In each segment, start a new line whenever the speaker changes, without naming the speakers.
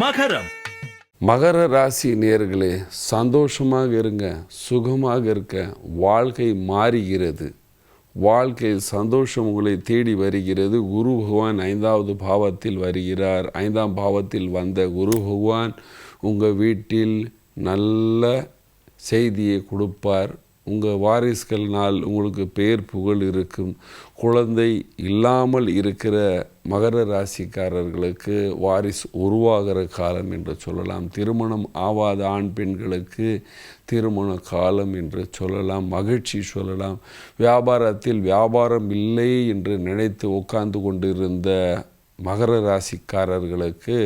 மகரம்.
மகர ராசி நேர்களே சந்தோஷமாக இருங்க சுகமாக இருக்க வாழ்க்கை மாறுகிறது. வாழ்க்கையில் சந்தோஷம் உங்களை தேடி வருகிறது. குரு பகவான் ஐந்தாவது பாவத்தில் வருகிறார். ஐந்தாம் பாவத்தில் வந்த குரு பகவான் உங்கள் வீட்டில் நல்ல செய்தியை கொடுப்பார். உங்கள் வாரிசுகள்னால் உங்களுக்கு பேர் புகழ் இருக்கும். குழந்தை இல்லாமல் இருக்கிற மகர ராசிக்காரர்களுக்கு வாரிசு உருவாகிற காலம் என்று சொல்லலாம். திருமணம் ஆவாத ஆண் பெண்களுக்கு திருமண காலம் என்று சொல்லலாம். மகிழ்ச்சி சொல்லலாம். வியாபாரத்தில் வியாபாரம் இல்லை என்று நினைத்து உட்கார்ந்து கொண்டிருந்த மகர ராசிக்காரர்களுக்கு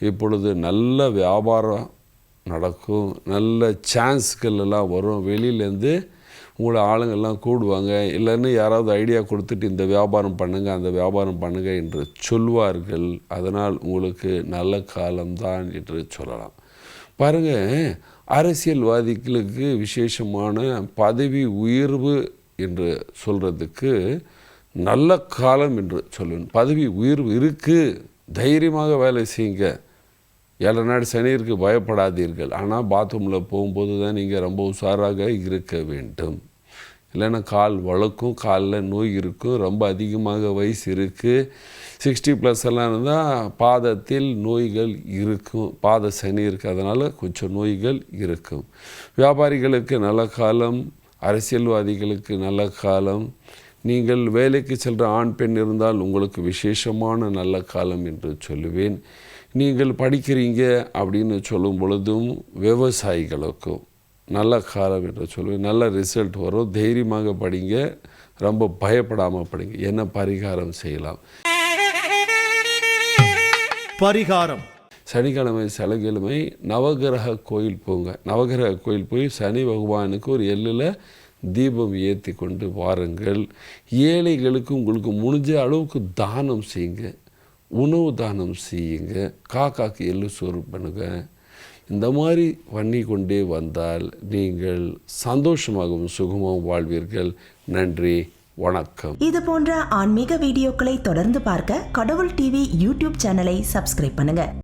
இப்பொழுது நல்ல வியாபாரம் நடக்கும். நல்ல சான்ஸ்கள் எல்லாம் வரும். வெளியிலேருந்து உங்களை ஆளுங்கள்லாம் கூடுவாங்க. இல்லைன்னு யாராவது ஐடியா கொடுத்துட்டு இந்த வியாபாரம் பண்ணுங்கள் அந்த வியாபாரம் பண்ணுங்கள் என்று சொல்வார்கள். அதனால் உங்களுக்கு நல்ல காலம்தான் என்று சொல்லலாம். பாருங்கள் அரசியல்வாதிகளுக்கு விசேஷமான பதவி உயர்வு என்று சொல்கிறதுக்கு நல்ல காலம் என்று சொல்லுவேன். பதவி உயர்வு இருக்குது தைரியமாக வேலை செய்யுங்க. ஏழரை நாள் சனியிற்கு பயப்படாதீர்கள். ஆனால் பாத்ரூமில் போகும்போது தான் நீங்கள் ரொம்ப உஷாராக இருக்க வேண்டும். இல்லைன்னா கால் வழுக்கும் காலில் நோய் இருக்கும் ரொம்ப அதிகமாக வயசு இருக்குது சிக்ஸ்டி ப்ளஸ் எல்லாம் இருந்தால் பாதத்தில் நோய்கள் இருக்கும். பாத சனி இருக்குது அதனால் கொஞ்சம் நோய்கள் இருக்கும். வியாபாரிகளுக்கு நல்ல காலம் அரசியல்வாதிகளுக்கு நல்ல காலம். நீங்கள் வேலைக்கு செல்கிற ஆண் பெண் இருந்தால் உங்களுக்கு விசேஷமான நல்ல காலம் என்று சொல்லுவேன். நீங்கள் படிக்கிறீங்க அப்படின்னு சொல்லும் பொழுதும் விவசாயிகளுக்கும் நல்ல காலம் என்று சொல்லுவேன் நல்ல ரிசல்ட் வரும். தைரியமாக படிங்க. ரொம்ப பயப்படாமல் படிங்க. என்ன பரிகாரம் செய்யலாம்?
பரிகாரம்.
சனிக்கிழமை சனிக்கிழமை நவகிரக கோயில் போங்க. நவகிரக கோயில் போய் சனி பகவானுக்கு ஒரு எள்ளில் தீபம் ஏற்றி கொண்டு வாருங்கள். ஏழைகளுக்கு உங்களுக்கு முடிஞ்ச அளவுக்கு தானம் செய்யுங்க. உணவு தானம் செய்யுங்க காக்காக்கு எள்ளு சோறு பண்ணுங்க. இந்த மாதிரி பண்ணி கொண்டே வந்தால் நீங்கள் சந்தோஷமாகவும் சுகமாகவும் வாழ்வீர்கள். நன்றி வணக்கம்.
இது போன்ற ஆன்மீக வீடியோக்களை தொடர்ந்து பார்க்க கடவுள் டிவி யூடியூப் சேனலை சப்ஸ்கிரைப் பண்ணுங்க.